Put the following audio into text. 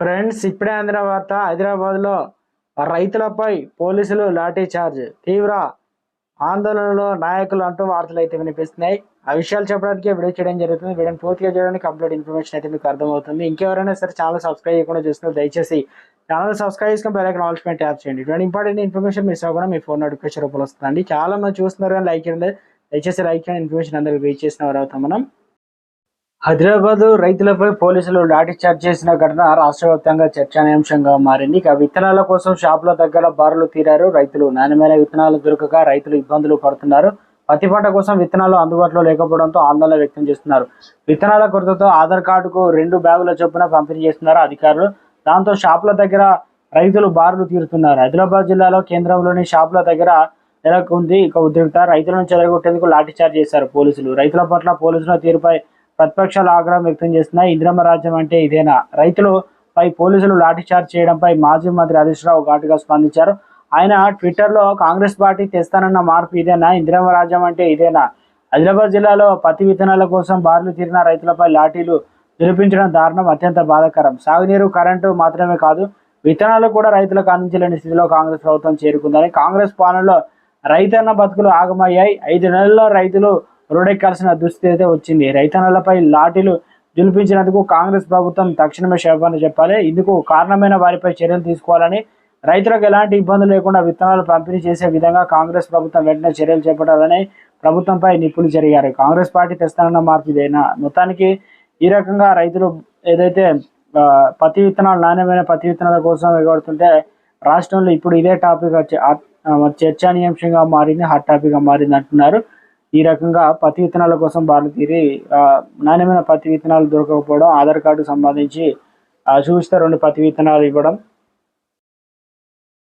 Friends ఇప్పుడే అందిన వార్త హైదరాబాద్లో రైతులపై పోలీసులు లాఠీ చార్జ్ తీవ్ర ఆందోళనలో నాయకులు అంటూ వార్తలు అయితే వినిపిస్తున్నాయి. ఆ విషయాలు చెప్పడానికి వీడియో చేయడం జరుగుతుంది. వీడియోని పూర్తిగా చేయడానికి కంప్లీట్ ఇన్ఫర్మేషన్ అయితే మీకు అర్థమవుతుంది. ఇంకెవరైనా సరే ఛానల్ సబ్స్క్రైబ్ చేయకుండా చూస్తున్నారు దయచేసి ఛానల్ సబ్స్క్రైబ్ చేసుకుని బెల్ ఐకాన్ ఆల్ ట్యాప్ చేయండి. ఇటువంటి ఇంపార్టెంట్ ఇన్ఫర్మేషన్ మిస్ అవ్వకుండా మీ ఫోన్ నోటిఫికేషన్ రూపంలో వస్తుందండి. చాలా మంది చూస్తున్నారు కానీ లైక్ చేయండి దయచేసి లైక్ చేయండి ఇన్ఫర్మేషన్ అందరికి రీచ్ చేసిన వారు అవుతాం మనం. హైదరాబాద్ రైతులపై పోలీసులు లాఠీ చార్జ్ చేసిన ఘటన రాష్ట్ర వ్యాప్తంగా చర్చానీయాంశంగా మారింది. ఇక విత్తనాల కోసం షాపుల దగ్గర బారులు తీరారు రైతులు. నాణ్యమైన విత్తనాలు దొరకక రైతులు ఇబ్బందులు పడుతున్నారు. పత్తి పంట కోసం విత్తనాలు అందుబాటులో లేకపోవడంతో ఆందోళన వ్యక్తం చేస్తున్నారు. విత్తనాల కొరతతో ఆధార్ కార్డుకు రెండు బ్యాగుల చొప్పున పంపిణీ చేస్తున్నారు అధికారులు. దాంతో షాపుల దగ్గర రైతులు బారులు తీరుతున్నారు. హైదరాబాద్ జిల్లాలో కేంద్రంలోని షాపుల దగ్గర నెలకొంది. ఇక ఉద్రిక్త రైతులను చెదరగొట్టేందుకు లాఠీచార్జ్ చేశారు పోలీసులు. రైతుల పట్ల పోలీసుల తీరుపై ప్రతిపక్షాలు ఆగ్రహం వ్యక్తం చేస్తున్నాయి ఇంద్రమ్మ రాజ్యం అంటే ఇదేనా? రైతులు పై పోలీసులు లాఠీచార్జ్ చేయడంపై మాజీ మంత్రి హరీష్ రావు ఘాటుగా స్పందించారు. ఆయన ట్విట్టర్లో కాంగ్రెస్ పార్టీ తెస్తానన్న మార్పు ఇదేనా? ఇంద్రమ్మ రాజ్యం అంటే ఇదేనా? ఆదిలాబాద్ జిల్లాలో పత్తి విత్తనాల కోసం బారులు తీరిన రైతులపై లాఠీలు నిరూపించడం దారుణం అత్యంత బాధాకరం. సాగునీరు కరెంటు మాత్రమే కాదు విత్తనాలు కూడా రైతులకు అందించలేని స్థితిలో కాంగ్రెస్ ప్రభుత్వం చేరుకుందని కాంగ్రెస్ పాలనలో రైతన్న బతుకులు ఆగమయ్యాయి. ఐదు నెలల్లో రైతులు రోడెక్కాల్సిన దుస్థితి అయితే వచ్చింది. రైతన్నలపై లాఠీలు జులిపించినందుకు కాంగ్రెస్ ప్రభుత్వం తక్షణమే క్షేమాన్ని చెప్పాలి. ఇందుకు కారణమైన వారిపై చర్యలు తీసుకోవాలని రైతులకు ఎలాంటి ఇబ్బందులు లేకుండా విత్తనాలు పంపిణీ చేసే విధంగా కాంగ్రెస్ ప్రభుత్వం వెంటనే చర్యలు చేపట్టాలని ప్రభుత్వంపై నిప్పులు జరిగారు. కాంగ్రెస్ పార్టీ తెస్తానన్న మార్పు ఇదేనా మొత్తానికి ఈ రకంగా రైతులు ఏదైతే పత్తి విత్తనాలు నాణ్యమైన పత్తి విత్తనాల కోసం ఎగబడుతుంటే రాష్ట్రంలో ఇప్పుడు ఇదే టాపిక్ చర్చనీయాంశంగా మారింది హాట్ టాపిక్గా మారింది అంటున్నారు. ఈ రకంగా పత్తి విత్తనాల కోసం బారులు తీరి ఆ, నాణ్యమైన పత్తి విత్తనాలు దొరకకపోవడం ఆధార్ కార్డుకు సంబంధించి ఆ, చూపిస్తే రెండు పత్తి విత్తనాలు ఇవ్వడం